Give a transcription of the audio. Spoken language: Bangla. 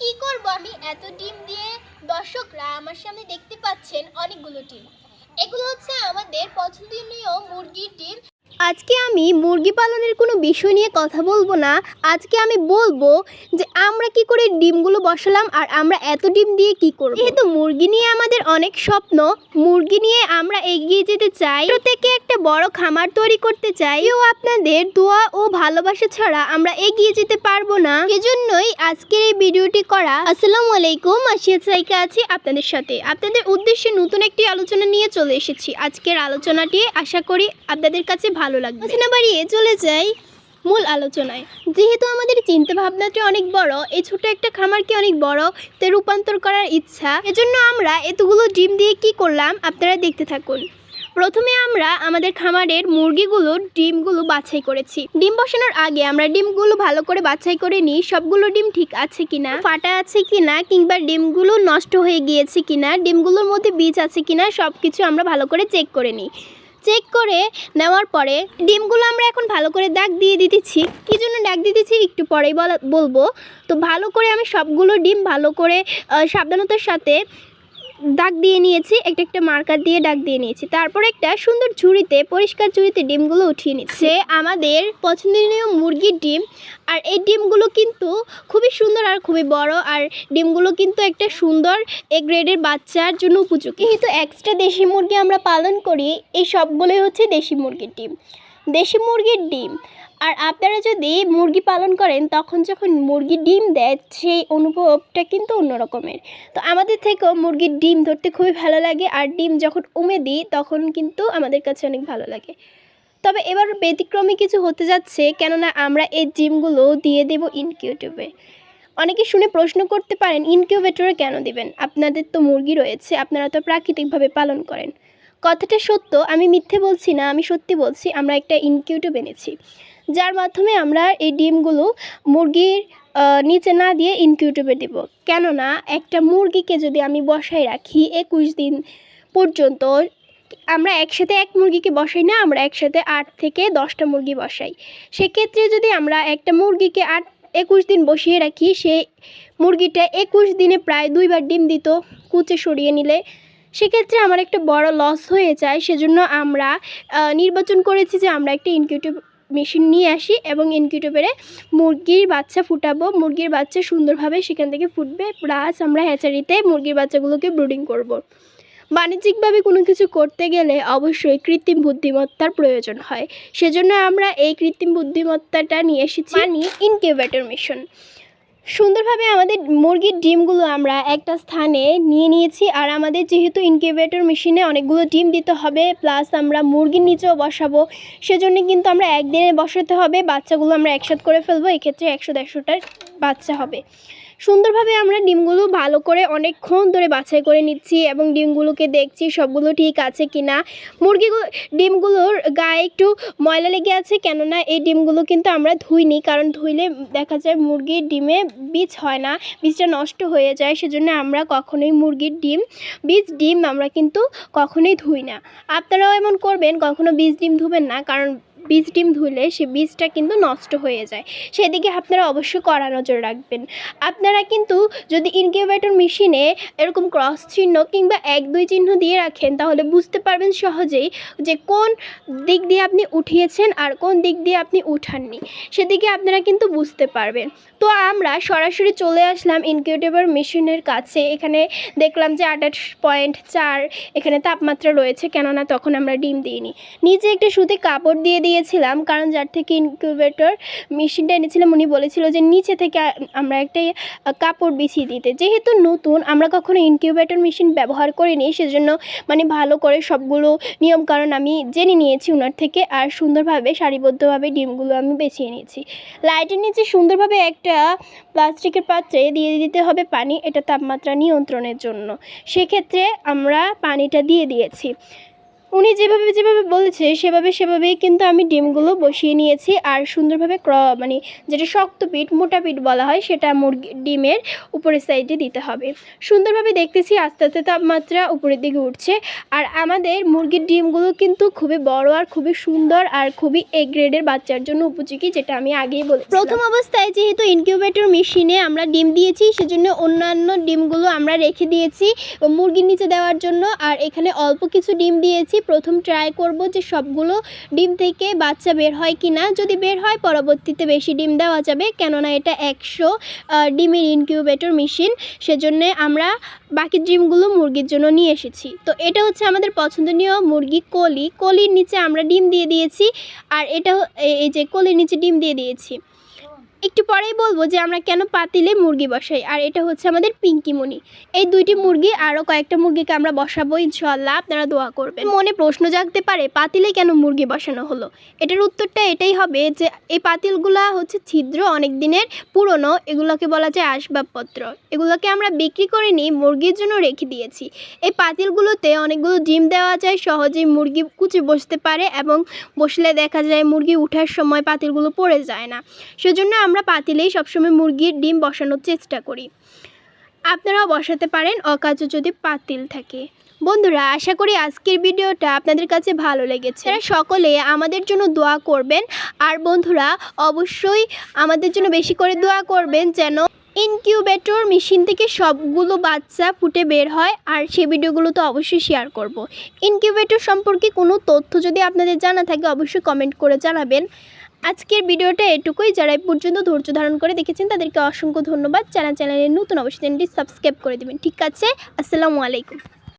কি করব আমি? এত ডিম দিয়ে দর্শকরা আমার সামনে দেখতে পাচ্ছেন অনেকগুলো ডিম। এগুলো হচ্ছে আমাদের পছন্দনীয় মুরগির ডিম। আজকে আমি মুরগি পালনের কোনো বিষয় নিয়ে কথা বলব না। আজকে আমি বলব যে আমরা কি করে ডিমগুলো বসালাম আর আমরা এত ডিম দিয়ে কি করব? যেহেতু মুরগি নিয়ে আমাদের অনেক স্বপ্ন, মুরগি নিয়ে আমরা এগিয়ে যেতে চাই। থেকে একটা বড় খামার তৈরি করতে চাই। ও আপনাদের দোয়া ও ভালোবাসা ছাড়া আমরা এগিয়ে যেতে পারব না। এজন্যই আজকের এই ভিডিওটি করা। আসসালামু আলাইকুম, আশিয়া সাইকা আছি আপনাদের সাথে। আপনাদের উদ্দেশ্যে নতুন একটি আলোচনা নিয়ে চলে এসেছি। আজকের আলোচনাটি আশা করি আপনাদের কাছে ভালো লাগবে। কথা না বাড়িয়ে চলে যাই মূল আলোচনায়। যেহেতু আমাদের চিন্তা ভাবনাটা অনেক বড়, এই ছোট একটা খামারকে অনেক বড়, তে রূপান্তর করার ইচ্ছা, এজন্য আমরা এতগুলো ডিম দিয়ে কি করলাম আপনারা দেখতে থাকুন। প্রথমে আমরা আমাদের খামারের মুরগিগুলোর ডিমগুলো বাছাই করেছি। ডিম বসানোর আগে আমরা ডিমগুলো ভালো করে বাছাই করে নিই, সবগুলো ডিম ঠিক আছে কিনা, ফাটা আছে কিনা, কিংবা ডিমগুলো নষ্ট হয়ে গিয়েছে কিনা, ডিমগুলোর মধ্যে বীজ আছে কিনা সব কিছু আমরা ভালো করে চেক করে নিই। চেক করে নেওয়ার পরে ডিমগুলো আমরা এখন ভালো করে ডাক দিয়ে দিতেছি। কী জন্য দাগ দিতেছি একটু পরেই বলা, বলব। তো ভালো করে আমি সবগুলো ডিম ভালো করে সাবধানতার সাথে দাগ দিয়ে নিয়েছি, একটা একটা মার্কার দিয়ে দাগ দিয়ে নিয়েছি। তারপর একটা সুন্দর ঝুড়িতে, পরিষ্কার ঝুড়িতে ডিমগুলো উঠিয়ে নিচ্ছে। আমাদের পছন্দনীয় মুরগির ডিম। আর এই ডিমগুলো কিন্তু খুবই সুন্দর আর খুবই বড়। আর ডিমগুলো কিন্তু একটা সুন্দর এ গ্রেডের বাচ্চার জন্য উপযোগী। কিন্তু এক্সট্রা দেশি মুরগি আমরা পালন করি, এই সবগুলোই হচ্ছে দেশি মুরগির ডিম। দেশি মুরগির ডিম আর আপনারা যদি মুরগি পালন করেন, তখন যখন মুরগি ডিম দেয়, সেই অনুভবটা কিন্তু অন্য রকমের। তো আমাদের থেকেও মুরগির ডিম ধরতে খুবই ভালো লাগে, আর ডিম যখন উমে দিই, তখন কিন্তু আমাদের কাছে অনেক ভালো লাগে। তবে এবার ব্যতিক্রমী কিছু হতে যাচ্ছে, কেননা আমরা এই ডিমগুলো দিয়ে দেব ইনকিউটিউবে অনেকে শুনে প্রশ্ন করতে পারেন, ইনকিউবেটরে কেন দিবেন? আপনাদের তো মুরগি রয়েছে, আপনারা তো প্রাকৃতিকভাবে পালন করেন। কথাটা সত্য, আমি মিথ্যে বলছি না, আমি সত্যি বলছি, আমরা একটা ইনকিউটিউব এনেছি। যার মাধ্যমে আমরা এই ডিমগুলো মুরগির নিচে না দিয়ে ইনকিউটিউবে দেব। কেননা একটা মুরগিকে যদি আমি বসায় রাখি একুশ দিন পর্যন্ত, আমরা একসাথে এক মুরগিকে বসাই না, আমরা একসাথে আট থেকে দশটা মুরগি বসাই। সেক্ষেত্রে যদি আমরা একটা মুরগিকে আট, একুশ দিন বসিয়ে রাখি সেই মুরগিটা একুশ দিনে প্রায় দুইবার ডিম দিত কুচে সরিয়ে নিলে, সেক্ষেত্রে আমার একটা বড় লস হয়ে যায়। সেজন্য আমরা নির্বাচন করেছি যে আমরা একটা ইনকিউটিভ মেশিন নিয়ে আসি এবং ইনকিউটোপেরে মুরগির বাচ্চা ফুটাবো। মুরগির বাচ্চা সুন্দরভাবে সেখান থেকে ফুটবে। প্লাস আমরা হ্যাচারিতে মুরগির বাচ্চাগুলোকে ব্রুডিং করব। বাণিজ্যিকভাবে কোনো কিছু করতে গেলে অবশ্যই কৃত্রিম বুদ্ধিমত্তার প্রয়োজন হয়। সেজন্য আমরা এই কৃত্রিম বুদ্ধিমত্তাটা নিয়ে এসেছি নিয়ে ইনকিউবেটর মিশন। সুন্দরভাবে আমাদের মুরগির ডিমগুলো আমরা একটা স্থানে নিয়ে নিয়েছি, আর আমাদের যেহেতু ইনকিউবেটর মেশিনে অনেকগুলো ডিম দিতে হবে প্লাস আমরা মুরগির নিচেও বসাবো, সেজন্য কিন্তু আমরা একদিনে বসাতে হবে, বাচ্চাগুলো আমরা একসাথে করে ফেলব, এক্ষেত্রে একশো দেড়শোটার বাচ্চা হবে। সুন্দরভাবে আমরা ডিমগুলো ভালো করে অনেকক্ষণ ধরে বাছাই করে নিচ্ছি এবং ডিমগুলোকে দেখছি সবগুলো ঠিক আছে কি না মুরগিগুলো ডিমগুলোর গায়ে একটু ময়লা লেগে আছে কেননা এই ডিমগুলো কিন্তু আমরা ধুইনি, কারণ ধুইলে দেখা যায় মুরগির ডিমে বীজ হয় না, বীজটা নষ্ট হয়ে যায়, সেজন্য আমরা কখনোই মুরগির ডিম, বীজ ডিম আমরা কিন্তু কখনোই ধুই না। আপনারাও এমন করবেন, কখনো বীজ ডিম ধুবেন না, কারণ বীজ ডিম ধুলে সে বীজটা কিন্তু নষ্ট হয়ে যায়। সেদিকে আপনারা অবশ্যই কড়া নজর রাখবেন। আপনারা কিন্তু যদি ইনকিউবেটর মেশিনে এরকম ক্রস চিহ্ন কিংবা এক, দুই চিহ্ন দিয়ে রাখেন, তাহলে বুঝতে পারবেন সহজেই যে কোন দিক দিয়ে আপনি উঠিয়েছেন আর কোন দিক দিয়ে আপনি উঠাননি। সেদিকে আপনারা কিন্তু বুঝতে পারবেন। তো আমরা সরাসরি চলে আসলাম ইনকিউবেটর মেশিনের কাছে। এখানে দেখলাম যে আঠাশ পয়েন্ট চার এখানে তাপমাত্রা রয়েছে, কেননা তখন আমরা ডিম দিইনি। নিচে একটা সুতি কাপড় দিয়ে দিয়েছিলাম কারণ যার থেকে ইনকিউবেটর মেশিনটা এনেছিলাম উনি বলেছিল যে নিচে থেকে আমরা একটা কাপড় বিছিয়ে দিতে। যেহেতু নতুন, আমরা কখনো ইনকিউবেটর মেশিন ব্যবহার করিনি, সেজন্য মানে ভালো করে সবগুলো নিয়মকানুন আমি জেনে নিয়েছি ওনার থেকে, আর সুন্দরভাবে, সারিবদ্ধভাবে ডিমগুলো আমি বেছিয়ে নিয়েছি। লাইটের নিচে সুন্দরভাবে একটা প্লাস্টিকের পাত্রে দিয়ে দিতে হবে পানি, এটা তাপমাত্রা নিয়ন্ত্রণের জন্য। সেক্ষেত্রে আমরা পানিটা দিয়ে দিয়েছি। উনি যেভাবে যেভাবে বলেছে, সেভাবে সেভাবেই কিন্তু আমি ডিমগুলো বসিয়ে নিয়েছি। আর সুন্দরভাবে ক্র মানে যেটা শক্ত পিঠ, মোটা পিঠ বলা হয়, সেটা মুরগি, ডিমের উপরের সাইডে দিতে হবে। সুন্দরভাবে দেখতেছি, আস্তে আস্তে তাপমাত্রা উপরের দিকে উঠছে। আর আমাদের মুরগির ডিমগুলো কিন্তু খুবই বড় আর খুবই সুন্দর আর খুবই এ গ্রেডের বাচ্চার জন্য উপযোগী, যেটা আমি আগেই বলি প্রথম অবস্থায় যেহেতু ইনকিউবেটর মেশিনে আমরা ডিম দিয়েছি, সেজন্য অন্যান্য ডিমগুলো আমরা রেখে দিয়েছি মুরগির নিচে দেওয়ার জন্য। আর এখানে অল্প কিছু ডিম দিয়েছি প্রথম ট্রাই করব যে সবগুলো ডিম থেকে বাচ্চা বের হয় কি না যদি বের হয়, পরবর্তীতে বেশি ডিম দেওয়া যাবে, কেননা এটা একশো ডিমের ইনকিউবেটর মেশিন সেজন্য আমরা বাকি ডিমগুলো মুরগির জন্য নিয়ে এসেছি। তো এটা হচ্ছে আমাদের পছন্দনীয় মুরগি কলি। কলির নিচে আমরা ডিম দিয়ে দিয়েছি, আর এটা এই যে কলির নিচে ডিম দিয়ে দিয়েছি। একটু পরেই বলব যে আমরা কেন পাতিলে মুরগি বসাই, আর এটা হচ্ছে আমাদের পিঙ্কিমণি এই দুইটি মুরগি আরও কয়েকটা মুরগিকে আমরা বসাবো ইনশাল্লাহ আপনারা দোয়া করবেন। মনে প্রশ্ন জাগতে পারে, পাতিলে কেন মুরগি বসানো হলো? এটার উত্তরটা এটাই হবে যে এই পাতিলগুলা হচ্ছে ছিদ্র অনেক দিনের পুরনো, এগুলোকে বলা যায় আসবাবপত্র। এগুলোকে আমরা বিক্রি করে নিই মুরগির জন্য রেখে দিয়েছি। এই পাতিলগুলোতে অনেকগুলো ডিম দেওয়া যায়, সহজেই মুরগি কুচে বসতে পারে এবং বসলে দেখা যায় মুরগি ওঠার সময় পাতিলগুলো পড়ে যায় না। সেজন্য আমরা পাতিলেই সবসময় মুরগির ডিম বসানোর চেষ্টা করি। আপনারাও বসাতে পারেন, অকাজও যদি পাতিল থাকে। বন্ধুরা, আশা করি আজকের ভিডিওটা আপনাদের কাছে ভালো লেগেছে। সকলে আমাদের জন্য দোয়া করবেন। আর বন্ধুরা, অবশ্যই আমাদের জন্য বেশি করে দোয়া করবেন যেন ইনকিউবেটর মেশিন থেকে সবগুলো বাচ্চা ফুটে বের হয়। আর সেই ভিডিওগুলো তো অবশ্যই শেয়ার করব। ইনকিউবেটর সম্পর্কে কোনো তথ্য যদি আপনাদের জানা থাকে, অবশ্যই কমেন্ট করে জানাবেন। আজকের ভিডিওটা এটুকুই। যারা পর্যন্ত ধৈর্য ধারণ করে দেখেছেন, তাদেরকে অসংখ্য ধন্যবাদ। চ্যানেল চ্যানেলের নতুন, অবশ্যই চ্যানেলটি সাবস্ক্রাইব করে দেবেন। ঠিক আছে? আসসালামু আলাইকুম।